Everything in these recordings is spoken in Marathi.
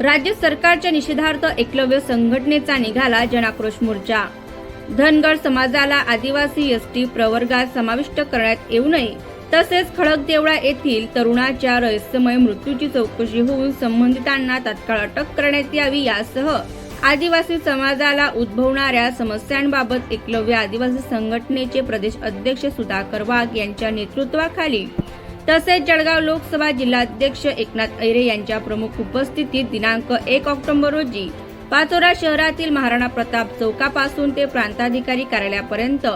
राज्य सरकारच्या निषेधार्थ एकलव्य संघटनेचा निघाला जनाक्रोश मोर्चा. धनगर समाजाला आदिवासी एसटी प्रवर्गात समाविष्ट करण्यात येऊ नये. तसेच खडकदेवळा येथील तरुणाच्या रहस्यमय मृत्यूची चौकशी होऊन संबंधितांना तात्काळ अटक करण्यात यावी यासह आदिवासी समाजाला उद्भवणाऱ्या समस्यांबाबत एकलव्य आदिवासी संघटनेचे प्रदेश अध्यक्ष सुधाकर वाघ यांच्या नेतृत्वाखाली तसेच जळगाव लोकसभा जिल्हाध्यक्ष एकनाथ ऐरे यांच्या प्रमुख उपस्थितीत दिनांक एक ऑक्टोबर रोजी पाचोरा शहरातील महाराणा प्रताप चौकापासून ते प्रांताधिकारी कार्यालयापर्यंत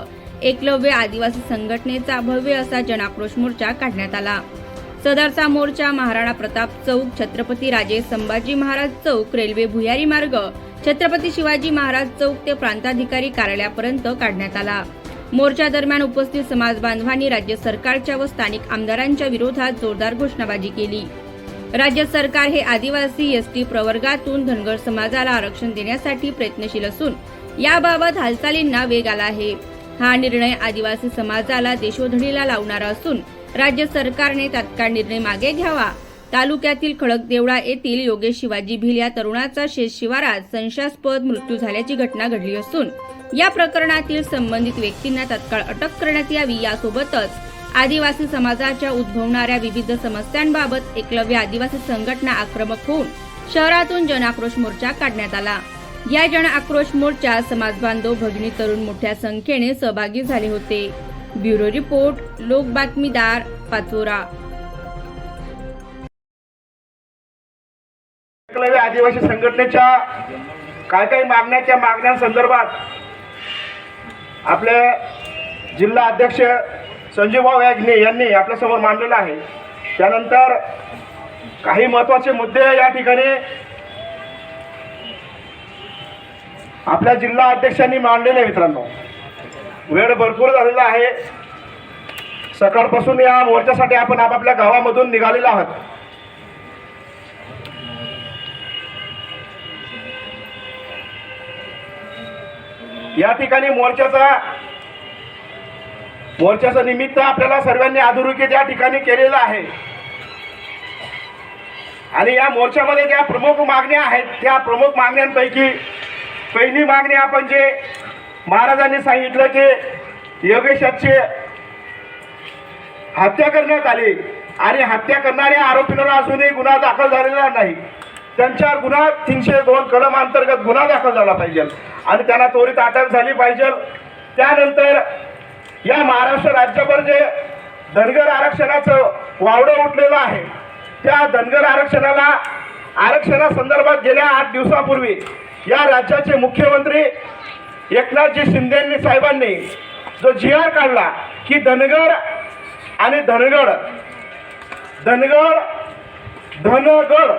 एकलव्य आदिवासी संघटनेचा भव्य असा जनाक्रोश मोर्चा काढण्यात आला. सदरचा मोर्चा महाराणा प्रताप चौक छत्रपती राजे संभाजी महाराज चौक रेल्वे भुयारी मार्ग छत्रपती शिवाजी महाराज चौक ते प्रांताधिकारी कार्यालयापर्यंत काढण्यात आला. मोर्चा दरम्यान उपस्थित समाज बांधवांनी राज्य सरकारच्या व स्थानिक आमदारांच्या विरोधात जोरदार घोषणाबाजी केली. राज्य सरकार हे आदिवासी एसटी प्रवर्गातून धनगर समाजाला आरक्षण देण्यासाठी प्रयत्नशील असून याबाबत हालचालींना वेग आला आहे. हा निर्णय आदिवासी समाजाला देशोधडीला लावणारा असून राज्य सरकारने तात्काळ निर्णय मागे घ्यावा तालुक्यातील खडकदेवळा येथील योगेश शिवाजी भिल या तरुणाचा शेत शिवारात संशयास्पद मृत्यू झाल्याची घटना घडली असून या प्रकरणातील संबंधित व्यक्तींना तात्काळ अटक करण्यात यावी यासोबतच आदिवासी समाजाच्या उद्भवणाऱ्या विविध समस्यांबाबत एकलव्य आदिवासी संघटना आक्रमक होऊन शहरातून जनआक्रोश मोर्चा काढण्यात आला. या जन आक्रोश मोर्चात समाजबांधव भगिनी तरुण मोठ्या संख्येने सहभागी झाले होते. ब्युरो रिपोर्ट लोक बातमीदार पाचोरा. आदिवासी संघटनेच्या काय काही मागण्याच्या मागण्यांसंदर्भात आपले जिल्हा अध्यक्ष संजीवभाऊ याज्ञे यांनी आपल्यासमोर मांडलेलं आहे. त्यानंतर काही महत्त्वाचे मुद्दे या ठिकाणी आपल्या जिल्हा अध्यक्षांनी मांडलेले मित्रांनो. वेळ भरपूर झालेला आहे. सकाळपासून या मोर्चासाठी आपण आपापल्या गावामधून निघालेलो आहोत. या ठिकाणी मोर्चाचा मोर्चाचं निमित्त आपल्याला सर्वांनी अधोरेखित या ठिकाणी केलेलं आहे. आणि या मोर्चामध्ये ज्या प्रमुख मागण्या आहेत त्या प्रमुख मागण्यांपैकी पहिली मागणी आपण जे महाराजांनी सांगितलं की योगेशाची हत्या करण्यात आली आणि हत्या करणाऱ्या आरोपींवर अजूनही गुन्हा दाखल झालेला नाही. त्यांच्यावर गुन्हा तीनशे दोन कलम अंतर्गत गुन्हा दाखल झाला पाहिजे. आणि त्यांना त्वरित अटक झाली पाहिजे. त्यानंतर या महाराष्ट्र राज्यभर जे धनगर आरक्षणाचं वावडं उठलेलं आहे त्या धनगर आरक्षणाला आरक्षणासंदर्भात गेल्या आठ दिवसापूर्वी या राज्याचे मुख्यमंत्री एकनाथजी शिंदे साहेबांनी जो जी आर काढला की धनगर आणि धनगड धनगड धनगड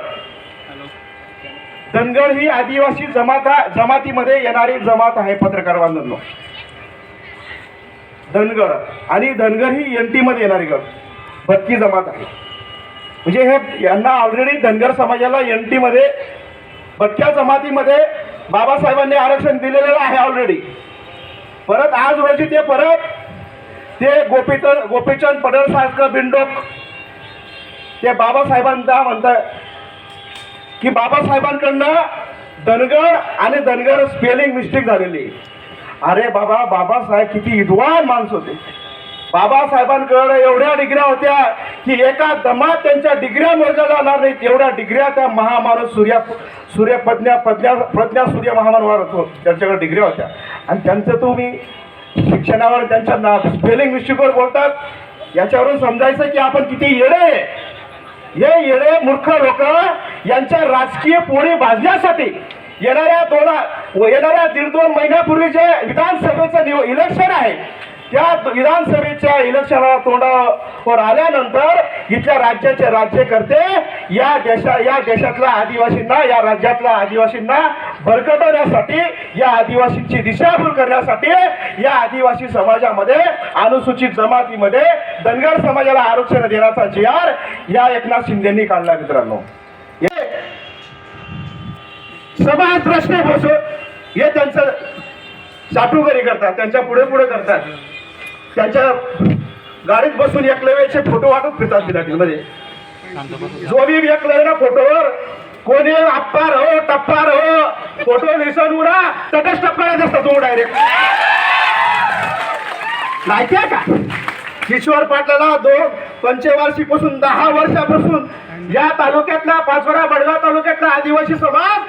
धनगड ही आदिवासी जमाता जमातीमध्ये येणारी जमात आहे पत्रकार बांधवांनो. धनगड आणि धनगर ही एन टीमध्ये येणारी गड भटकी जमात आहे. म्हणजे हे यांना ऑलरेडी धनगर समाजाला एन टीमध्ये भटक्या जमातीमध्ये बाबासाहेबांनी आरक्षण दिलेलं आहे ऑलरेडी परत आज रोजी ते परत ते गोपीचंद गोपीचंद पडळसारखं बिंडोक ते बाबासाहेबांचा म्हणतात की बाबासाहेबांकडनं धनगर आणि धनगर स्पेलिंग मिस्टेक झालेली. अरे बाबा बाबासाहेब किती विद्वान माणूस होते. बाबासाहेबांकडे एवढ्या डिग्र्या होत्या की एका दमात त्यांच्या डिग्र्या मोजल्या जाणार नाहीत. एवढ्या डिग्र्या त्या महामानव सूर्या सूर्य प्रज्ञा प्रज्ञा प्रज्ञा सूर्य महामानवर होतो. त्यांच्याकडे डिग्र्या होत्या. आणि त्यांचं तुम्ही शिक्षणावर त्यांच्या ना स्पेलिंग मिस्टेकवर बोलतात. याच्यावरून समजायचं की आपण किती येडे. आहे. हे येणे मूर्ख लोक यांच्या राजकीय पोळी भाजण्यासाठी येणाऱ्या दोन येणाऱ्या दीड दोन महिन्यापूर्वी जे विधानसभेचं निव इलेक्शन आहे त्या विधानसभेच्या इलेक्शनला तोंडावर आल्यानंतर इथल्या राज्याचे राज्यकर्ते या देशा या देशातल्या आदिवासींना या राज्यातल्या आदिवासींना भरकटवण्यासाठी या आदिवासींची दिशाभूल करण्यासाठी या आदिवासी समाजामध्ये अनुसूचित जमातीमध्ये धनगर समाजाला आरक्षण देण्याचा जी आर या एकनाथ शिंदेनी काढला मित्रांनो. समाजद्रष्टे समाज बसून हे त्यांचं चाटुकरी करतात त्यांच्या पुढे पुढे करतात. त्यांच्या गाडीत बसून एकलव्याचे फोटो वाटत फिरतात बिलाटीमध्ये जो बी एकलव्य फोटोवर कोणी अप्पार हो टप्पार हो फोटो लिसन उडा तटच टप्पा असतात डायरेक्ट नाही का? किशोर पाटलाला दोन पंचवार्षिकपासून दहा वर्षापासून या तालुक्यातला पाचोरा बडगाव तालुक्यातला आदिवासी समाज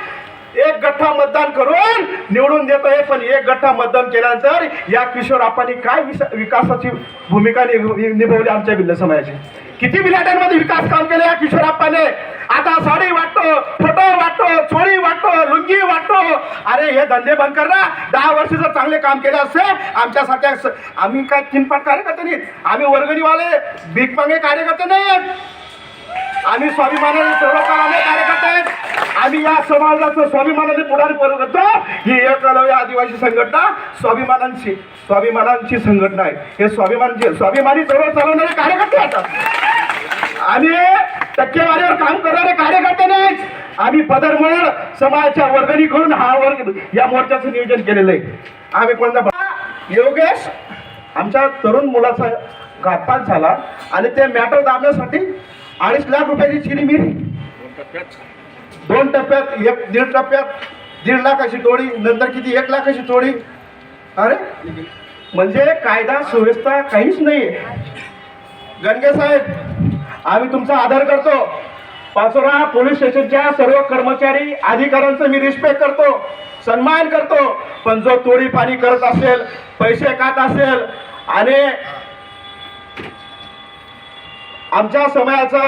एक गठ्ठा मतदान करून निवडून देत आहे पण एक गठ्ठा मतदान केल्यानंतर या किशोर आपांनी काय विकासाची भूमिका निभावली आमच्या भिल्ल समाजाची? किती बिलाट्यांमध्ये विकास काम केले या किशोर आप्पाने आता साडी वाटतो फोटो वाटतो चोळी वाटतो लुंगी वाटतो. अरे हे धंदे बंद कर ना. दहा वर्ष जर चांगले काम केले असते. आमच्यासारख्या सारख्या आम्ही काय तीनपाट कार्यकर्ते नाहीत. आम्ही वर्गणीवाले भीकमागे कार्यकर्ते नाहीत. आम्ही स्वाभिमानाने सर्वकालाने कार्यकर्ते आहेत. आम्ही या समाजाचं स्वाभिमानाने पुढारी करतो. ही एकलव्य आदिवासी संघटना स्वाभिमानांची स्वाभिमानांची संघटना आहे. हे स्वाभिमानांची स्वाभिमानी चळवळ चालवणारे कार्यकर्ते असतात आणि टक्केवारीवर काम करणारे कार्यकर्ते नाहीत. आम्ही पदरमोड समाजाच्या वर्गणी करून हा वर्ग या मोर्चाचं नियोजन केलेलं आहे. आम्ही कोणता योगेश आमच्या तरुण मुलाचा घातपात झाला आणि ते मॅटर दाबण्यासाठी अडीच लाख रुपयाची चिनी मिरी. दोन टप्प्यात एक दीड टप्प्यात दीड लाखाची टोळी नंतर किती? एक लाखाची टोळी. अरे म्हणजे कायदा सुव्यवस्था काहीच नाही गणगे साहेब आम्ही तुमचा आदर करतो. पाचोरा पोलीस स्टेशनच्या सर्व कर्मचारी अधिकाऱ्यांचं मी रिस्पेक्ट करतो सन्मान करतो. पण जो तोडी पाणी करत असेल पैसे खात असेल आणि आमच्या समयाचा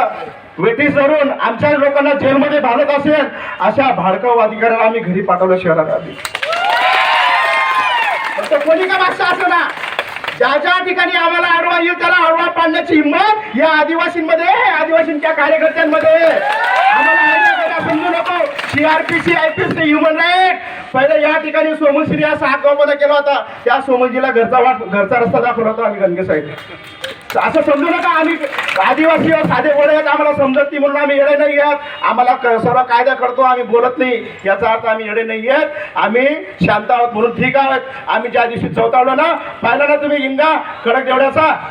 वेटी धरून आमच्या लोकांना जेलमध्ये भाडत असेल अशा भाडकाऊ अधिकाऱ्याला आम्ही घरी पाठवलं शहरात आधी. फक्त कोणी का मागचा असं ना? ज्या ज्या ठिकाणी आम्हाला आडवा येईल त्याला आडवा पाडण्याची हिंमत या आदिवासींमध्ये आदिवासींच्या कार्यकर्त्यांमध्ये. आम्हाला समजू नको. सीआरपीसी आयपीसी ह्युमन राईट पहिले या ठिकाणी सोमनश्री या सात गावमध्ये केला होता. त्या सोमजीला घरचा वाट घरचा रस्ता दाखवला होता आम्ही गंगे साहेब असं समजू नका आम्ही. आदिवासी साधे बोळे आहेत आम्हाला समजत नाही म्हणून आम्ही येडे नाही आहेत. आम्हाला क- सर्व कायदा करतो आम्ही बोलत नाही. याचा अर्थ आम्ही येडे नाही आहेत. आम्ही शांत आहोत म्हणून ठीक आहोत. आम्ही ज्या दिवशी चौथावलो ना पाहिला ना तुम्ही हिंगा कडक देवड्याचा?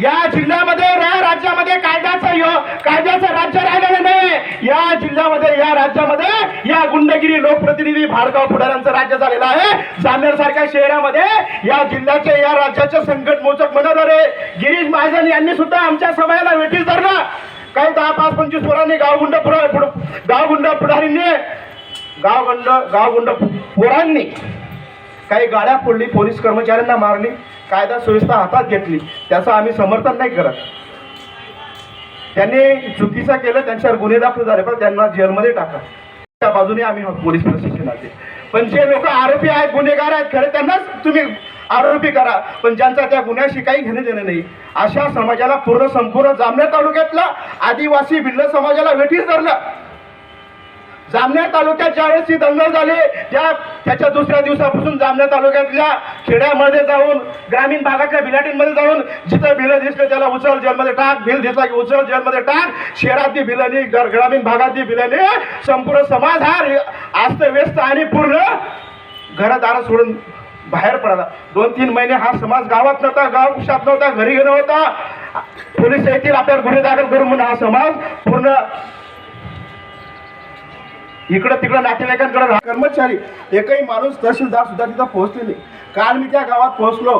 या जिल्ह्यामध्ये या राज्यामध्ये कायद्याचं यो कायद्याचं राज्य राहिलेलं नाही या जिल्ह्यामध्ये या राज्यामध्ये या गुंडगिरी लोकप्रतिनिधी भाडगाव पुढाऱ्यांचं राज्य झालेलं आहे. जामनेर सारख्या शहरामध्ये या जिल्ह्याचे या राज्याचे संकट मोचक म्हणणारे गिरीश महाजन यांनी सुद्धा आमच्या समयाला वेटीस धरला. काही दहा पाच पंचवीस पोरांनी गावगुंड पुढा गावगुंड पुढारींनी गावगुंड गावगुंड पोरांनी काही गाड्या फोडली पोलीस कर्मचाऱ्यांना मारली. कायदा सुव्यवस्था हातात घेतली त्याचं आम्ही समर्थन नाही करत. त्यांनी चुकीचं केलं त्यांच्यावर गुन्हे दाखल झाले पण त्यांना जेलमध्ये टाका. त्या बाजूने आम्ही पोलीस प्रशासनाचे पण जे लोक आरोपी आहेत गुन्हेगार आहेत खरे त्यांनाच तुम्ही आरोपी करा पण ज्यांचा त्या गुन्ह्याशी काही घेणे देणं नाही. अशा समाजाला पूर्ण संपूर्ण जामनेर तालुक्यातला आदिवासी भिल्ल समाजाला वेठीस धरलं. जामनेर तालुक्यात ज्यावेळेस ही दंगल झाली त्या त्याच्या दुसऱ्या दिवसापासून जामनेर तालुक्यातल्या खेड्यामध्ये जाऊन ग्रामीण भागातल्या बिलाटींमध्ये जाऊन जिथं भिलं दिसलं त्याला उचल जेलमध्ये टाक बिल दिसला की उचल जेलमध्ये टाक शहरातली भिलनी गर- ग्रामीण भागातली भिलनी संपूर्ण समाज हा अस्त व्यस्त आणि पूर्ण घरदार सोडून बाहेर पडला. दोन तीन महिने हा समाज गावात नव्हता गाव कुशात नव्हता घरी नव्हता पोलीस येतील आपल्यावर गुन्हे दाखल करून म्हणून हा समाज पूर्ण इकडं तिकडं नातेवाईकांकडे कर्मचारी एकही माणूस तहसीलदार सुद्धा तिथं पोहोचले नाही. काल मी त्या गावात पोहोचलो.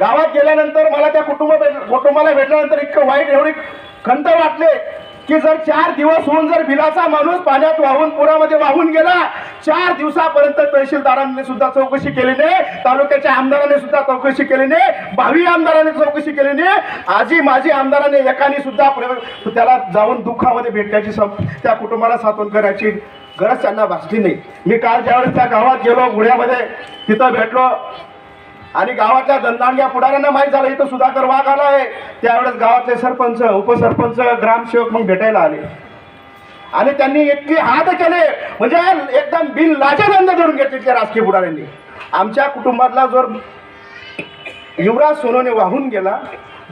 गावात गेल्यानंतर मला त्या कुटुंब कुटुंबाला भेटल्यानंतर इतकं वाईट एवढी खंत वाटले. की जर चार दिवस होऊन जर बिलाचा माणूस पाण्यात वाहून पुरामध्ये वाहून गेला चार दिवसापर्यंत तहसीलदारांनी सुद्धा चौकशी केली नाही तालुक्याच्या आमदारांनी सुद्धा चौकशी केली नाही भावी आमदारांनी चौकशी केली नाही आजी माझी आमदारांनी एकाने सुद्धा त्याला जाऊन दुःखामध्ये भेटण्याची त्या कुटुंबाला साथून करायची गरज त्यांना भासली नाही. मी काल ज्यावेळेस त्या गावात गेलो गुढ्यामध्ये तिथं भेटलो आणि गावातल्या दंदांड्या पुढाऱ्यांना माहीत झालं इथं सुधाकर वाघ आला आहे. त्यावेळेस गावातले सरपंच उपसरपंच ग्रामसेवक मग भेटायला आले. आणि त्यांनी इतकी हात केले म्हणजे एकदम बिन लाजा धंदे धरून घेतले त्या राजकीय पुढाऱ्यांनी. आमच्या कुटुंबातला जर युवराज सोनोने वाहून गेला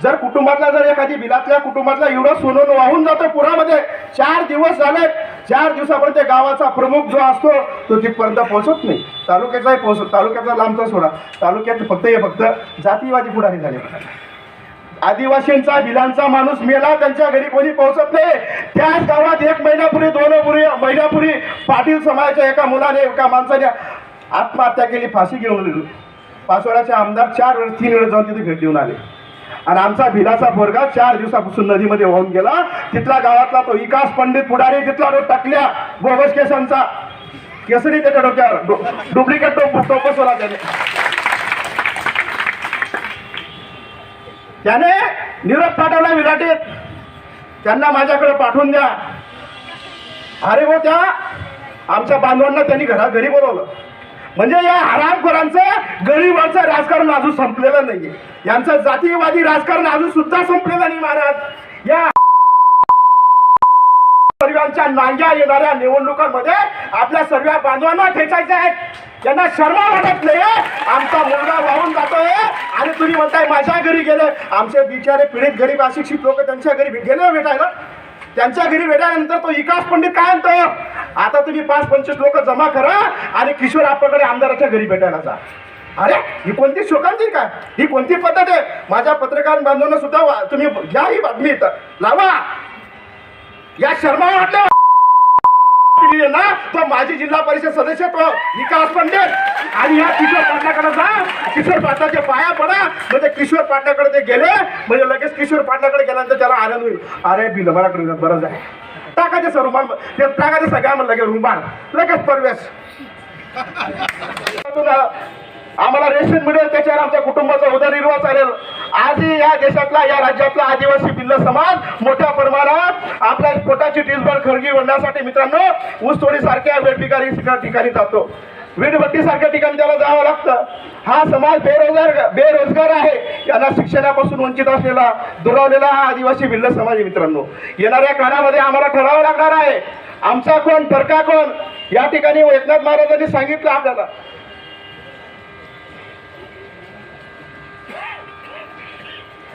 जर कुटुंबातला जर एखादी बिलातल्या कुटुंबातला एवढं सोनं वाहून जातो पुरामध्ये चार दिवस झाले चार दिवसापर्यंत गावाचा प्रमुख जो असतो तो तिथपर्यंत पोहोचत नाही. तालुक्याचाही पोहोचत तालुक्याचा लांबचा सोडा. तालुक्यात फक्त हे फक्त जातीवादी पुढारी झाले. आदिवासींचा भिलांचा माणूस मेला त्यांच्या घरी कोणी पोहोचत नाही. त्याच गावात एक महिन्यापूर्वी दोन महिन्यापूर्वी पाटील समाजाच्या एका मुलाने एका माणसाने आत्महत्या केली फाशी घेऊन पाचोळ्याचे आमदार चार वेळ तीन वेळ जाऊन तिथे भेट देऊन आले. आणि आमचा भिलाचा पोरगा चार दिवसापासून नदीमध्ये वाहून गेला. तिथला गावातला तो विकास पंडित पुढारी तिथला तो टाकल्या बोगस केसांचा. केसरी त्याच्या डोक्यावर. डुप्लिकेट टोप टोप बसवला त्याने. त्याने निरोप पाठवला विराटीत. त्यांना माझ्याकडे पाठवून द्या. अरे हो त्या आमच्या बांधवांना त्यांनी घरा घरी बोलवलं. म्हणजे या हरामखोरांचं गरीबांचं राजकारण अजून संपलेलं नाहीये. यांचं जातीयवादी राजकारण अजून सुद्धा संपलेलं नाही महाराज. या सर्वांच्या नांग्या येणाऱ्या निवडणुकांमध्ये आपल्या सर्व बांधवांना ठेचायचे आहेत. त्यांना शर्मा वाटत नाही आमचा मुलगा वाहून जातोय. आणि तुम्ही म्हणताय माझ्या घरी गेले. आमचे बिचारे पीडित गरीब अशिक्षित लोक त्यांच्या घरी गेले भेटायला. त्यांच्या घरी भेटल्यानंतर तो विकास पंडित काय म्हणतो? आता तुम्ही पाच पंचवीस लोक जमा करा आणि किशोर आपल्याकडे आमदाराच्या घरी भेटायला जा. अरे ही कोणती शोकांची काय? ही कोणती पद्धत आहे? माझ्या पत्रकार बांधवांना सुद्धा वा- तुम्ही घ्या ही बातमी इथं. लावा. या शर्मा वाटलं. ना? तो माजी जिल्हा परिषद सदस्य तो विकास पंडित. आणि या किशोर पाटलाकडे जा. किशोर पाटलाच्या पाया पडा. म्हणजे किशोर पाटलाकडे ते गेले. म्हणजे लगेच किशोर पाटलाकडे गेल्यानंतर त्याला आनंद होईल. अरे बिल बराकडे बरंच आहे टाकायचे सर रुमाल ते टाकायचे सगळ्या म्हणलं की रुमाल. लगेच परवेश. आम्हाला रेशन मिळेल त्याच्यावर आमच्या कुटुंबाचा उदरनिर्वाह चालेल. आजही या देशातला या राज्यातला आदिवासी बिल्ल समाज मोठ्या प्रमाणात आपल्या पोटाची टीसभर खरगी वळण्यासाठी मित्रांनो ऊसतोडी वेळ ठिकाणी ठिकाणी जातो. वीटभट्टी सारख्या ठिकाणी त्याला जावं लागतं. हा समाज बेरोजगार बेरोजगार आहे. यांना शिक्षणापासून वंचित असलेला दुरावलेला हा आदिवासी भिल्ल समाज आहे मित्रांनो. येणाऱ्या काळामध्ये आम्हाला ठरावं लागणार आहे. आमचा कोण फरका कोण? या ठिकाणी एकनाथ महाराजांनी सांगितलं आपल्याला.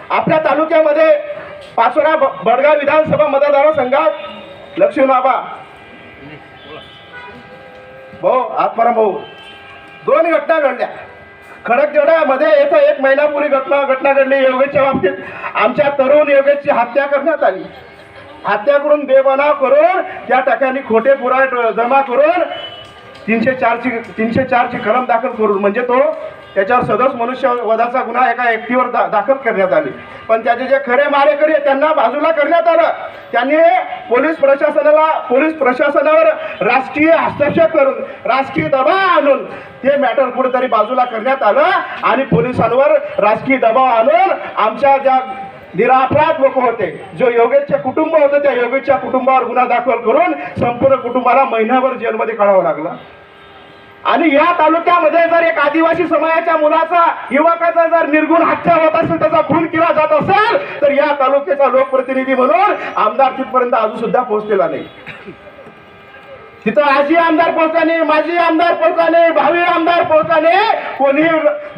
आपल्या तालुक्यामध्ये पाचोरा बडगाव विधानसभा मतदारसंघात लक्ष्मी बाबा. भाऊ आत्माराम भाऊ. दोन घटना घडल्या. खडकमध्ये येतं एक महिनापूर्वी घटना घटना घडली योगेशच्या बाबतीत. आमच्या तरुण योगेशची हत्या करण्यात आली. हत्या करून बेबनाव करून त्या ठिकाणी खोटे पुरा जमा करून तीनशे चारची तीनशे चारची कलम दाखल करून म्हणजे तो त्याच्यावर सदोष मनुष्य वधाचा गुन्हा एका व्यक्तीवर दा दाखल करण्यात आली. पण त्याचे जे खरे मारेकरी आहेत त्यांना बाजूला करण्यात आलं. त्यांनी पोलीस प्रशासनाला पोलीस प्रशासनावर राजकीय हस्तक्षेप करून राजकीय दबाव आणून ते मॅटर कुठेतरी बाजूला करण्यात आलं आणि पोलिसांवर राजकीय दबाव आणून आमच्या ज्या निरापराध लोक होते जो योगेशचे कुटुंब होतं त्या योगेशच्या कुटुंबावर गुन्हा दाखल करून संपूर्ण कुटुंबाला महिनाभर जेलमध्ये काढावं लागलं. आणि या तालुक्यामध्ये जर एक आदिवासी समाजाच्या मुलाचा युवकाचा जर निर्गुण हत्या होत असेल त्याचा खून केला जात असेल तर या तालुक्याचा लोकप्रतिनिधी म्हणून आमदार तिथपर्यंत अजून सुद्धा पोहोचलेला नाही. तिथं आजी आमदार पोहोचला नाही माजी आमदार पोहोचला नाही भावी आमदार पोहोचला नाही कोणी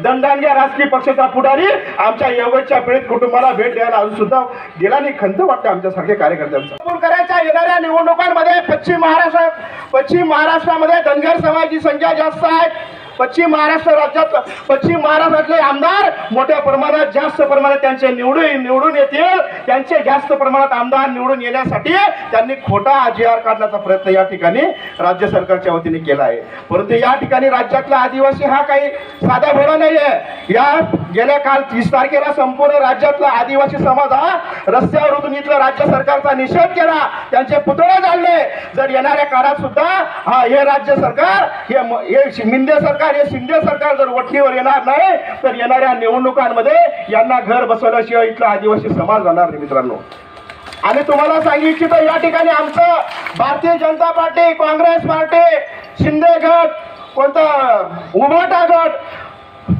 दंडांग्या राजकीय पक्षाचा पुढारी आमच्या योगच्या पीडित कुटुंबाला भेट द्यायला अजून सुद्धा गेला नाही. खंत वाटते आमच्यासारख्या कार्यकर्त्यांचा. करायच्या येणाऱ्या निवडणुकांमध्ये पश्चिम महाराष्ट्र पश्चिम महाराष्ट्रामध्ये धनगर समाजाची संख्या जास्त आहे. पश्चिम महाराष्ट्र राज्यात पश्चिम महाराष्ट्रातले आमदार मोठ्या प्रमाणात जास्त प्रमाणात त्यांचे निवडून निवडून येतील. त्यांचे जास्त प्रमाणात आमदार निवडून येण्यासाठी त्यांनी खोटा जी काढण्याचा प्रयत्न या ठिकाणी राज्य सरकारच्या वतीने केला आहे. परंतु या ठिकाणी राज्यातला आदिवासी हा काही साधा भोळा नाही आहे या गेल्या काल तीस तारखेला संपूर्ण राज्यातला आदिवासी समाज हा रस्त्यावर उतरून इथलं राज्य सरकारचा निषेध केला. त्यांचे पुतळे जाळले. जर येणाऱ्या काळात सुद्धा हा हे राज्य सरकार हे म- सरकार सरकार हे शिंदे सरकार जर वठणीवर येणार नाही तर येणाऱ्या निवडणुकांमध्ये यांना घर बसवल्याशिवाय इथला आदिवासी समाज राहणार नाही मित्रांनो. आणि तुम्हाला सांगू इच्छितो या ठिकाणी आमचं भारतीय जनता पार्टी काँग्रेस पार्टी शिंदे गट कोणता उभाटा गट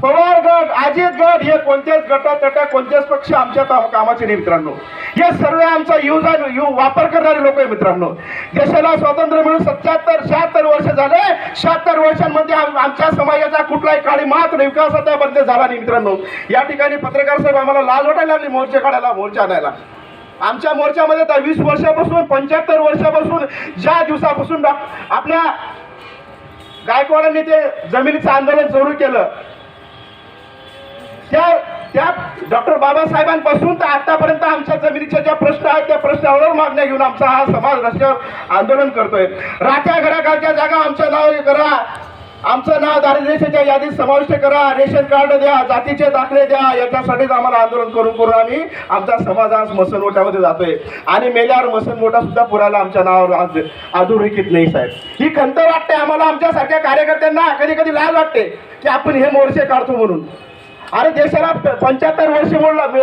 पवार गट अजित गट हे कोणत्याच गट तट कोणतेच पक्ष आमच्या कामाचे नाही मित्रांनो. हे सर्व आमचा यूज आणि यू वापर करणारे लोक आहे मित्रांनो. देशाला स्वातंत्र्य मिळून सत्याहत्तर शहात्तर वर्ष झाले. शहात्तर वर्षांमध्ये आमच्या समाजाचा कुठलाही काळी मात्र विकासाचा बदल झाला नाही मित्रांनो. या ठिकाणी पत्रकार साहेब आम्हाला लाज वाटायला लागली मोर्चे काढायला मोर्चा आणायला. आमच्या मोर्चामध्ये तर वीस वर्षापासून पंच्याहत्तर वर्षापासून ज्या दिवसापासून आपल्या गायकवाडांनी ते जमिनीचं आंदोलन सुरू केलं त्या त्या डॉक्टर बाबासाहेबांपासून तर आतापर्यंत आमच्या जमिनीच्या ज्या प्रश्न आहेत त्या प्रश्नावर मागण्या घेऊन आमचा हा समाज रस्त्यावर आंदोलन करतोय. राख्या घराखालच्या जागा आमच्या नाव करा. आमचं नाव दारिद्र्याच्या यादीत समाविष्ट करा. रेशन कार्ड द्या जातीचे दाखले द्या. याच्यासाठीच आम्हाला आंदोलन करून करून आम्ही आमचा समाज आज मसनमोठ्यामध्ये जातोय. आणि मेल्यावर मसनमोठा सुद्धा पुराला आमच्या नावावर आज अधोरेखित नाही साहेब. ही खंत वाटते आम्हाला आमच्यासारख्या कार्यकर्त्यांना. कधी कधी लाज वाटते की आपण हे मोर्चे काढतो म्हणून. अरे देशाला पंच्याहत्तर वर्ष म्हणून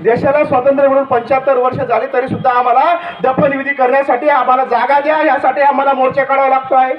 देशाला स्वातंत्र्य म्हणून पंच्याहत्तर वर्ष झाली तरी सुद्धा आम्हाला दफनविधी करण्यासाठी आम्हाला जागा द्या. यासाठी आम्हाला मोर्चा काढावा लागतो आहे